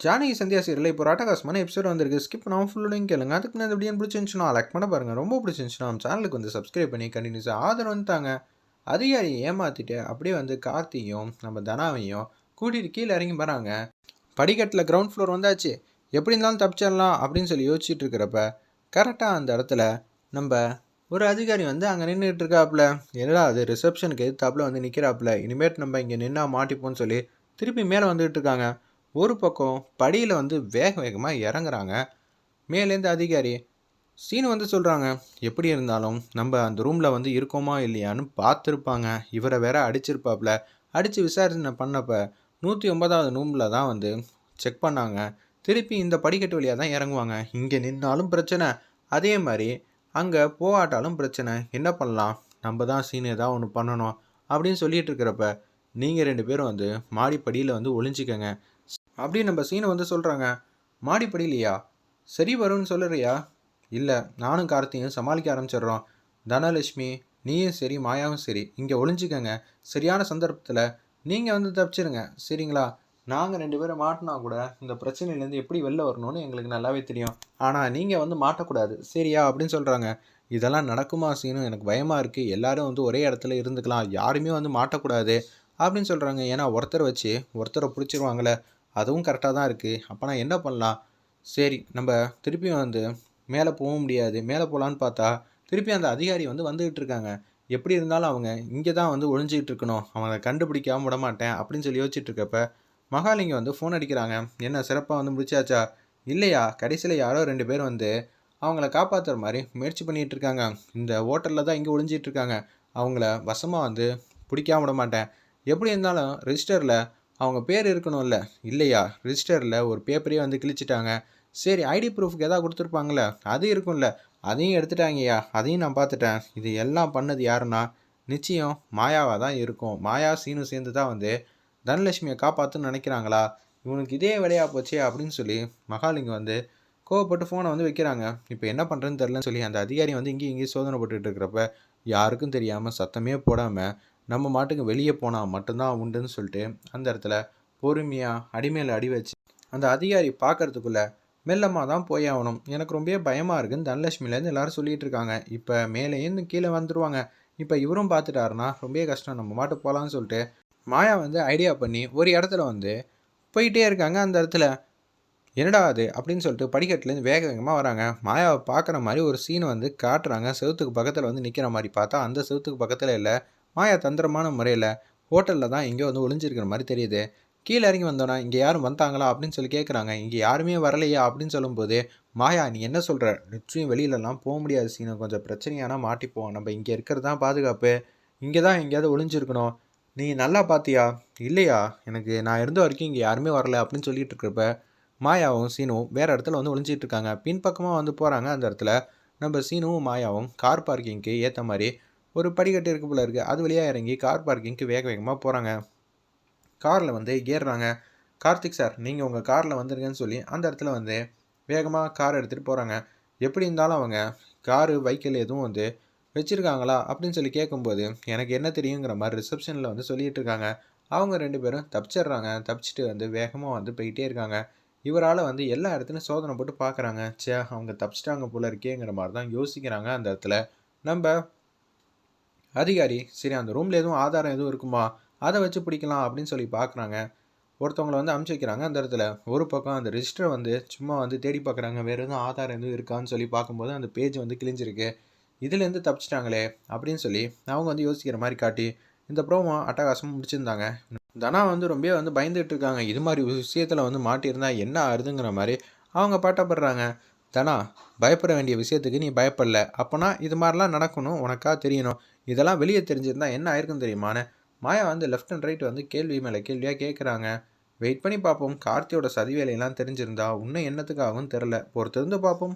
Janaki Sandhya serial. இப்போ ஒரு அட்டகாசமான எபிசோட் வந்திருக்கு. ஸ்கிப் நான் ஃபுல்லோடையும் கேளுங்க. அதுக்கு நான் எப்படியும் பிடிச்சிருந்துச்சுன்னா லைக் பண்ண பாருங்கள் ரொம்ப பிடிச்சிருந்துச்சுன்னா நம்ம சேனலுக்கு வந்து சப்ஸ்கிரைப் பண்ணி கண்டினியூஸாக ஆதரவு வந்துட்டாங்க அதிகாரியை ஏமாற்றிட்டு அப்படியே வந்து கார்த்தியும் நம்ம தனாவையும் கூட்டிகிட்டு கீழே இறங்கி வராங்க. படிக்கட்டில் கிரவுண்ட் ஃப்ளோர் வந்தாச்சு. எப்படி இருந்தாலும் தப்பிச்சிடலாம் அப்படின்னு சொல்லி யோசிச்சுட்டு இருக்கிறப்ப கரெக்டாக அந்த இடத்துல நம்ம ஒரு அதிகாரி வந்து அங்கே நின்றுட்டு இருக்காப்புல. என்னடா அது ரிசப்ஷனுக்கு எதிர்த்தாப்புல வந்து நிற்கிறாப்புல இனிமேட் நம்ம இங்கே நின்னா மாட்டிப்போம்னு சொல்லி திருப்பி மேலே வந்துகிட்டு இருக்காங்க. ஒரு பக்கம் படியில் வந்து வேக வேகமாக இறங்குறாங்க. மேலேருந்து அதிகாரி சீனு வந்து சொல்கிறாங்க எப்படி இருந்தாலும் நம்ம அந்த ரூமில் வந்து இருக்கோமா இல்லையான்னு பார்த்துருப்பாங்க. இவரை வேற அடிச்சிருப்பாப்புல அடித்து விசாரணை பண்ணப்போ நூற்றி ஒன்பதாவது ரூமில் தான் வந்து செக் பண்ணாங்க. திருப்பி இந்த படிக்கட்டு வழியாக தான் இறங்குவாங்க. இங்கே நின்னாலும் பிரச்சனை. அதே மாதிரி அங்கே போகாட்டாலும் பிரச்சனை. என்ன பண்ணலாம்? நம்ம தான் சீன் ஏதாவது ஒன்று பண்ணணும். அப்படின்னு சொல்லிட்டு இருக்கிறப்ப நீங்கள் ரெண்டு பேரும் வந்து மாடிப்படியில் வந்து ஒளிஞ்சிக்கங்க. அப்படின்னு நம்ம சீனை வந்து சொல்கிறாங்க மாடிப்படியிலையா சரி வரும்னு சொல்லுறியா? இல்லை நானும் கார்த்தியும் சமாளிக்க ஆரம்பிச்சிடுறோம். தனலட்சுமி நீயும் சரி மாயாவும் சரி இங்கே ஒளிஞ்சிக்கங்க. சரியான சந்தர்ப்பத்தில் நீங்கள் வந்து தப்பிச்சிருங்க. சரிங்களா? நாங்கள் ரெண்டு பேரும் மாட்டினா கூட இந்த பிரச்சனையிலேருந்து எப்படி வெளில வரணும்னு எங்களுக்கு நல்லாவே தெரியும். ஆனால் நீங்கள் வந்து மாட்டக்கூடாது. சரியா? அப்படின்னு சொல்கிறாங்க இதெல்லாம் நடக்குமா சீனும் எனக்கு பயமாக இருக்குது எல்லோரும் வந்து ஒரே இடத்துல இருந்துக்கலாம். யாருமே வந்து மாட்டக்கூடாது. அப்படின்னு சொல்கிறாங்க ஏன்னா ஒருத்தரை வச்சு ஒருத்தரை பிடிச்சிருவாங்களே. அதுவும் கரெக்டாக தான் இருக்குது அப்போ நான் என்ன பண்ணலாம்? சரி நம்ம திருப்பியும் வந்து மேலே போக முடியாது. மேலே போகலான்னு பார்த்தா திருப்பி அந்த அதிகாரி வந்து வந்துகிட்டு இருக்காங்க. எப்படி இருந்தாலும் அவங்க இங்கே தான் வந்து ஒழிஞ்சிக்கிட்டு இருக்கணும். அவங்க கண்டுபிடிக்காம விட மாட்டேன் அப்படின்னு சொல்லி யோசிச்சுட்டு இருக்கப்ப மகாலிங்கம் வந்து ஃபோன் அடிக்கிறாங்க. என்ன சிறப்பாக வந்து முடிச்சாச்சா? இல்லையா? கடைசியில் யாரோ ரெண்டு பேர் வந்து அவங்கள காப்பாற்றுற மாதிரி முயற்சி பண்ணிகிட்டு இருக்காங்க. இந்த ஹோட்டலில் தான் இங்கே ஒழிஞ்சிட்டு இருக்காங்க. அவங்கள வசமாக வந்து பிடிக்காம விட மாட்டேன். எப்படி இருந்தாலும் ரெஜிஸ்டரில் அவங்க பேர் இருக்கணும்ல. இல்லையா? ரிஜிஸ்டரில் ஒரு பேப்பரே வந்து கிழிச்சிட்டாங்க. சரி ஐடி ப்ரூஃப்க்கு எதாவது கொடுத்துருப்பாங்கள அது இருக்கும்ல. அதையும் எடுத்துட்டாங்கய்யா. அதையும் நான் பார்த்துட்டேன். இது எல்லாம் பண்ணது யாருன்னா? நிச்சயம் மாயாவாக தான் இருக்கும். மாயா சீனு சேர்ந்து தான் வந்து தனலட்சுமியை காப்பாற்றுன்னு நினைக்கிறாங்களா? இவனுக்கு இதே வேலையாக போச்சே அப்படின்னு சொல்லி மகாலிங்கம் வந்து கோவப்பட்டு ஃபோனை வந்து வைக்கிறாங்க. இப்போ என்ன பண்ணுறதுன்னு தெரிலன்னு சொல்லி அந்த அதிகாரி வந்து இங்கேயும் இங்கேயும் சோதனை போட்டுட்டு இருக்கிறப்ப யாருக்கும் தெரியாமல் சத்தமே போடாமல் நம்ம மாட்டுக்கு வெளியே போனால் மட்டும்தான் உண்டுன்னு சொல்லிட்டு அந்த இடத்துல பொறுமையாக அடிமையில் அடி வச்சு அந்த அதிகாரி பார்க்கறதுக்குள்ளே மெல்லமாக தான் போய் ஆகணும். எனக்கு ரொம்ப பயமாக இருக்குன்னு தனலட்சுமிலேருந்து எல்லாரும் சொல்லிகிட்டு இருக்காங்க. இப்போ மேலேருந்து கீழே வந்துடுவாங்க இப்போ இவரும் பார்த்துட்டாருன்னா ரொம்ப கஷ்டம். நம்ம மாட்டு போகலான்னு சொல்லிட்டு மாயா வந்து ஐடியா பண்ணி ஒரு இடத்துல வந்து போயிட்டே இருக்காங்க. அந்த இடத்துல என்னடா அது அப்படின்னு சொல்லிட்டு படிக்கட்டுலேருந்து வேக வேகமாக வராங்க. மாயாவை பார்க்குற மாதிரி ஒரு சீன் வந்து காட்டுறாங்க. செவத்துக்கு பக்கத்தில் வந்து நிற்கிற மாதிரி பார்த்தா அந்த செவத்துக்கு பக்கத்தில் இல்லை. மாயா தந்திரமான முறையில் ஹோட்டலில் தான் எங்கேயோ வந்து ஒளிஞ்சிருக்கிற மாதிரி தெரியுது. கீழே இறங்கி வந்தோன்னா இங்கே யாரும் வந்தாங்களா அப்படின்னு சொல்லி கேட்குறாங்க இங்கே யாருமே வரலையா அப்படின்னு சொல்லும்போது மாயா நீ என்ன சொல்கிற நிச்சயம் வெளியிலலாம் போக முடியாது சீனை. கொஞ்சம் பிரச்சனையானா மாட்டிப்போம். நம்ம இங்கே இருக்கிறது தான் பாதுகாப்பு. இங்கே தான் எங்கேயாவது ஒளிஞ்சிருக்கணும். நீ நல்லா பார்த்தியா இல்லையா? எனக்கு நான் இருந்த வரைக்கும் இங்கே யாருமே வரல அப்படின்னு சொல்லிட்டு இருக்கிறப்ப மாயாவும் சீனுவும் வேறு இடத்துல வந்து ஒளிஞ்சிட்டு இருக்காங்க. பின்பக்கமாக வந்து போகிறாங்க அந்த இடத்துல. நம்ம சீனுவும் மாயாவும் கார் பார்க்கிங்க்கு ஏற்ற மாதிரி ஒரு படிக்கட்டு இருக்கு போல இருக்குது அது வழியாக இறங்கி கார் பார்க்கிங்க்கு வேக வேகமாக போகிறாங்க காரில் வந்து ஏறுறாங்க. கார்த்திக் சார் நீங்கள் உங்கள் காரில் வந்துருங்கன்னு சொல்லி அந்த இடத்துல வந்து வேகமாக கார் எடுத்துகிட்டு போகிறாங்க எப்படி இருந்தாலும் அவங்க காரு வைக்கல் எதுவும் வந்து வச்சுருக்காங்களா அப்படின்னு சொல்லி கேட்கும்போது எனக்கு என்ன தெரியுங்கிற மாதிரி ரிசப்ஷனில் வந்து சொல்லிகிட்டு இருக்காங்க. அவங்க ரெண்டு பேரும் தப்பிச்சிடுறாங்க. தப்பிச்சிட்டு வந்து வேகமாக வந்து போயிட்டே இருக்காங்க. இவரால் வந்து எல்லா இடத்துலையும் சோதனை போட்டு பார்க்குறாங்க சே அவங்க தப்பிச்சிட்டாங்க போல இருக்கேங்கிற மாதிரி தான் யோசிக்கிறாங்க அந்த இடத்துல. நம்ம அதிகாரி சரி அந்த ரூமில் எதுவும் ஆதாரம் எதுவும் இருக்குமா? அதை வச்சு பிடிக்கலாம் அப்படின்னு சொல்லி பார்க்குறாங்க ஒருத்தவங்களை வந்து அமுச்சு வைக்கிறாங்க அந்த இடத்துல. ஒரு பக்கம் அந்த ரெஜிஸ்டரை வந்து சும்மா வந்து தேடி பார்க்குறாங்க வேறு எதுவும் ஆதாரம் எதுவும் இருக்கான்னு சொல்லி பார்க்கும்போது அந்த பேஜ் வந்து கிழிஞ்சிருக்கு. இதுலேருந்து தப்பிச்சிட்டாங்களே அப்படின்னு சொல்லி அவங்க வந்து யோசிக்கிற மாதிரி காட்டி இந்த ப்ரோமோ அட்டகாசம் முடிச்சிருந்தாங்க. தனா வந்து ரொம்ப வந்து பயந்துட்டு இருக்காங்க. இது மாதிரி விஷயத்தில் வந்து மாட்டியிருந்தா என்ன ஆறுதுங்கிற மாதிரி அவங்க பாட்டப்படுறாங்க தனா? பயப்பட வேண்டிய விஷயத்துக்கு நீ பயப்படல. அப்போனா இது மாதிரிலாம் நடக்கணும். உனக்கா தெரியணும். இதெல்லாம் வெளியே தெரிஞ்சிருந்தா என்ன ஆயிருக்குன்னு தெரியுமான்னு மாயா வந்து லெஃப்ட் அண்ட் ரைட் வந்து கேள்வி மேலே கேள்வியாக கேட்குறாங்க வெயிட் பண்ணி பார்ப்போம். கார்த்தியோட சதிவேலையெல்லாம் தெரிஞ்சிருந்தா இன்னும் என்னத்துக்காகவும் தெரில பொறுத்திருந்து பார்ப்போம்.